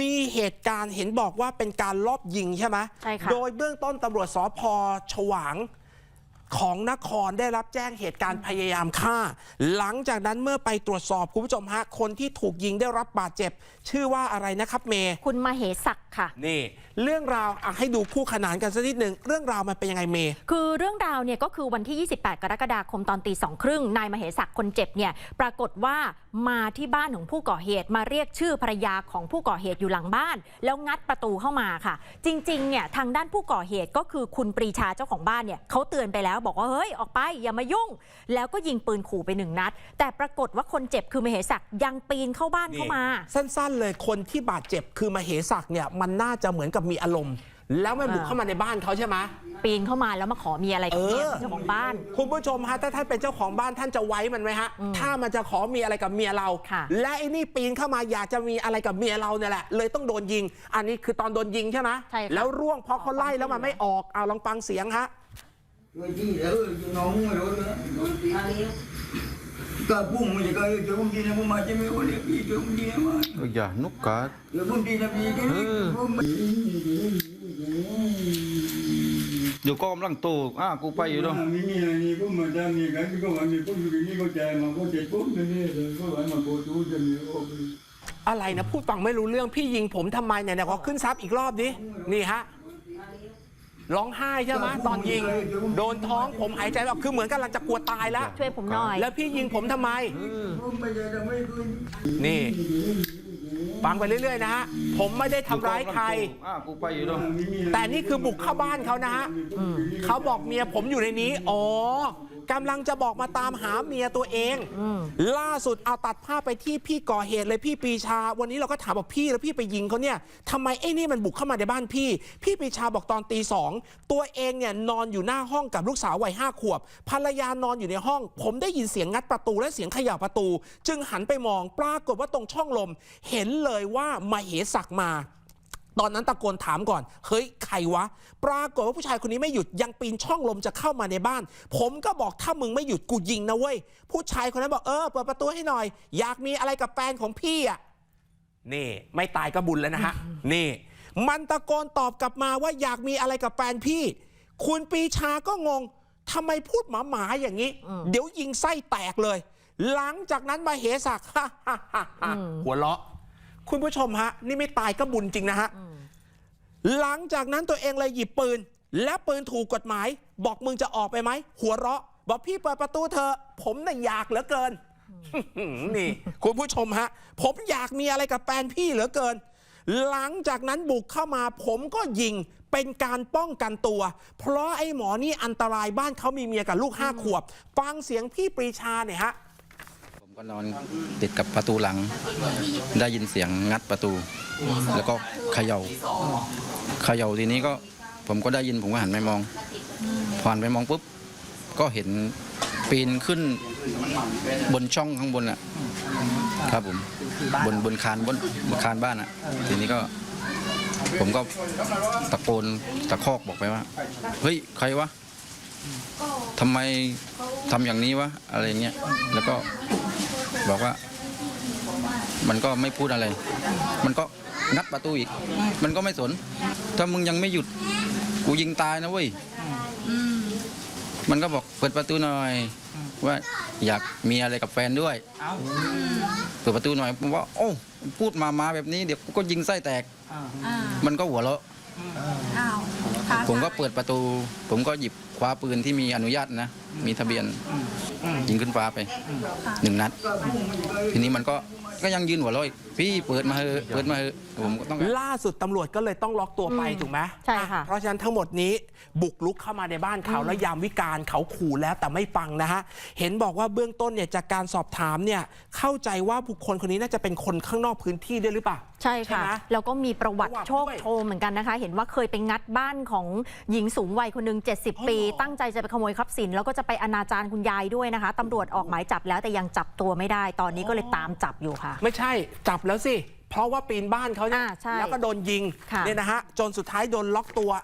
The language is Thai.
มีเหตุการณ์เห็นบอกว่าเป็นการลอบยิงใช่ไหมใช่ค่ะ โดยเบื้องต้นตำรวจสพฉวาง ของนครได้รับแจ้งเหตุการณ์พยายามฆ่า หลังจากนั้นเมื่อไปตรวจสอบคุณผู้ชมฮะคนที่ถูกยิงได้รับบาดเจ็บ ชื่อว่าอะไรนะครับเมย์คุณมาเหศักดิ์ค่ะ นี่ เรื่องราวอะให้ดูคู่ขนานกันสักนิดหนึ่งเรื่องราวมันเป็นยังไงเมย์ คือเรื่องราวเนี่ยก็คือวันที่ 28 กรกฎาคมตอนตีสองครึ่งนายมเหศักดิ์คนเจ็บเนี่ยปรากฏว่ามาที่บ้านของผู้ก่อเหตุมาเรียกชื่อภรรยาของผู้ก่อเหตุอยู่หลังบ้าน แล้วงัดประตูเข้ามาค่ะ จริงๆเนี่ยทางด้านผู้ก่อเหตุก็คือคุณปรีชาเจ้าของบ้านเนี่ยเขาเตือนไปแล้วบอกว่าเฮ้ยออกไปอย่ามายุ่ง แล้วก็ยิงปืนขู่ไปหนึ่งนัด แต่ปรากฏว่าคนเจ็บคือมเหศักดิ์ยังปีนเข้าบ้านเข้ามา สั้นๆ เลยคนที่บาดเจ็บคือมเหศักดิ์เนี่ยมันน่าจะเหมือนกับมีอารมณ์ แล้วมันบุกอ่าเข้ามาในบ้านเขาใช่ไหมปีนเข้ามาแล้วมาขอมีอะไรกับเมียเออของเจ้าของบ้าน คุณผู้ชมฮะถ้าท่านเป็นเจ้าของบ้านท่านจะไว้มันไหมฮะอืมถ้ามันจะขอมีอะไรกับเมียเราค่ะและไอ้นี่ปีนเข้ามาอยากจะมีอะไรกับเมียเราเนี่ยแหละ เลยต้องโดนยิง อันนี้คือตอนโดนยิงใช่ไหมใช่ค่ะแล้วร่วงเพราะเขาไล่แล้วมันไม่ออกเอาลองฟังเสียงฮะ Rồi chi để cho nó mua rồi nữa. Cả bụng mình cái cái bụng đi nó mà chứ mấy con đi cái bụng đi mà. Ôi da, nút cả Cái bụng đi là gì cái Ừ. bụng อยู่ก็กำลังตู้อะกูไปอยู่ด้วยมีนี่นี่ก็มาทำนี่กันก็ว่ามีพวกอยู่นี่ก็ใจมาก็เจ็บปุ๊บนี่ก็ว่ามาโกตูจะมีโอ้อะไรนะพูดฟังไม่รู้เรื่องพี่ยิงผมทำไมเนี่ยเนี่ยขอขึ้นซับอีกรอบดินี่ฮะ ร้องไห้ใช่ไหมตอนยิง โดนท้องผมหายใจแบบคือเหมือนกำลังจะกลัวตายแล้ว ช่วยผมหน่อย แล้วพี่ยิงผมทำไมผมไม่ได้ทำให้คุณนี่ ฟังไปเรื่อยๆนะฮะ ผมไม่ได้ทำร้ายใคร อะกูไปอยู่ด้วยแต่นี่คือบุกเข้าบ้านเขานะฮะเขาบอกเมียผมอยู่ในนี้ อ๋อ กำลังจะบอกมาตามหาเมียตัวเอง ล่าสุดเอาตัดภาพไปที่พี่ก่อเหตุเลยพี่ปรีชา วันนี้เราก็ถามบอกพี่แล้วพี่ไปยิงเขาเนี่ยทำไมไอ้นี่มันบุกเข้ามาในบ้านพี่ พี่ปรีชาบอกตอนตีสองตัวเองเนี่ยนอนอยู่หน้าห้องกับลูกสาววัยห้าขวบ ภรรยานอนอยู่ในห้อง ผมได้ยินเสียงงัดประตูและเสียงเขย่าประตู จึงหันไปมองปรากฏว่าตรงช่องลม เห็นเลยว่ามาเหสักมา ตอนนั้นตะโกนถามก่อน เฮ้ย ใครวะ ปรากฏว่าผู้ชายคนนี้ไม่หยุดยังปีนช่องลมจะเข้ามาในบ้าน ผมก็บอกถ้ามึงไม่หยุดกูยิงนะเว้ย ผู้ชายคนนั้นบอกเออเปิดประตูให้หน่อย อยากมีอะไรกับแฟนของพี่อะ นี่ไม่ตายก็บุญแล้วนะฮะ นี่ มันตะโกนตอบกลับมาว่าอยากมีอะไรกับแฟนพี่ คุณปรีชาก็งงทำไมพูดหมาหมาๆอย่างนี้ เดี๋ยวยิงไส้แตกเลย หลังจากนั้นมาเหสักหัวเราะ คุณผู้ชมฮะ นี่ไม่ตายก็บุญจริงนะฮะ หลังจากนั้นตัวเองเลยหยิบปืน และปืนถูกกฎหมาย บอกมึงจะออกไปไหม หัวเราะ บอกพี่เปิดประตูเธอะผมน่ะอยากเหลือเกิน นี่ คุณผู้ชมฮะ ผมอยากมีอะไรกับแฟนพี่เหลือเกิน หลังจากนั้นบุกเข้ามา ผมก็ยิงเป็นการป้องกันตัว เพราะไอ้หมอนี่อันตรายบ้านเขามีเมียกับลูกห้าขวบ ฟังเสียงพี่ปรีชาเนี่ยฮะผม ก็นอนติดกับประตูหลัง ได้ยินเสียงงัดประตู แล้วก็เขย่าเขย่าทีนี้ก็ผมก็ได้ยินผมก็หันไปมองพอหันไปมองปุ๊บก็เห็นปีนขึ้นบนช่องข้างบนอะ ครับผมบนบนคานบนบนคานบ้านอะ ทีนี้ก็ ผมก็ตะโกนตะคอกบอกไปว่า เฮ้ยใครวะทำไมทำอย่างนี้วะอะไรเงี้ยแล้วก็ บอกว่า มันก็ไม่พูดอะไร มันก็งัดประตูอีก มันก็ไม่สน ถ้ามึงยังไม่หยุด กูยิงตายนะเว้ยมันก็บอกเปิดประตูหน่อย ว่าอยากมีอะไรกับแฟนด้วยเปิดประตูหน่อยผมว่า โอ้ พูดมามาแบบนี้เดี๋ยวกูก็ยิงไส้แตก มันก็หัวเราะ อ้าวค่ะผมก็เปิดประตู ผมก็หยิบคว้าปืนที่มีอนุญาตนะ มีทะเบียนยิงขึ้นฟ้าไปหนึ่งนัด ทีนี้มันก็ ก็ยังยืนหัวเราะอีกพี่เปิดมาเถอะเปิดมาเถอะผมก็ต้องล่าสุดตำรวจก็เลยต้องล็อกตัวไปถูกไหมใช่ค่ะ อ่เพราะฉะนั้นทั้งหมดนี้บุกลุกเข้ามาในบ้านเขาแล้วยามวิการเขาขู่แล้วแต่ไม่ฟังนะฮะ เห็นบอกว่าเบื้องต้นเนี่ยจากการสอบถามเนี่ยเข้าใจว่าบุคคลคนนี้น่าจะเป็นคนข้างนอกพื้นที่ด้วยหรือเปล่า ใช่ค่ะไหมแล้วก็มีประวัติประวัติโชคด้วยโชนเหมือนกันนะคะ เห็นว่าเคยไปงัดบ้านของหญิงสูงวัยคนหนึ่ง70 ปี อ๋อเหรอ ตั้งใจจะไปขโมยทรัพย์สิน แล้วก็จะไปอนาจารคุณยายด้วยนะคะตำรวจออกหมายจับแล้วแต่ยังจับตัวไม่ได้ ตอนนี้ก็เลยตามจับอยู่ค่ะ ไม่ใช่จับแล้วสิ เพราะว่าปีนบ้านเขาเนี่ยอ่าใช่แล้วก็โดนยิงค่ะ เนี่ยนะฮะจนสุดท้ายโดนล็อกตัว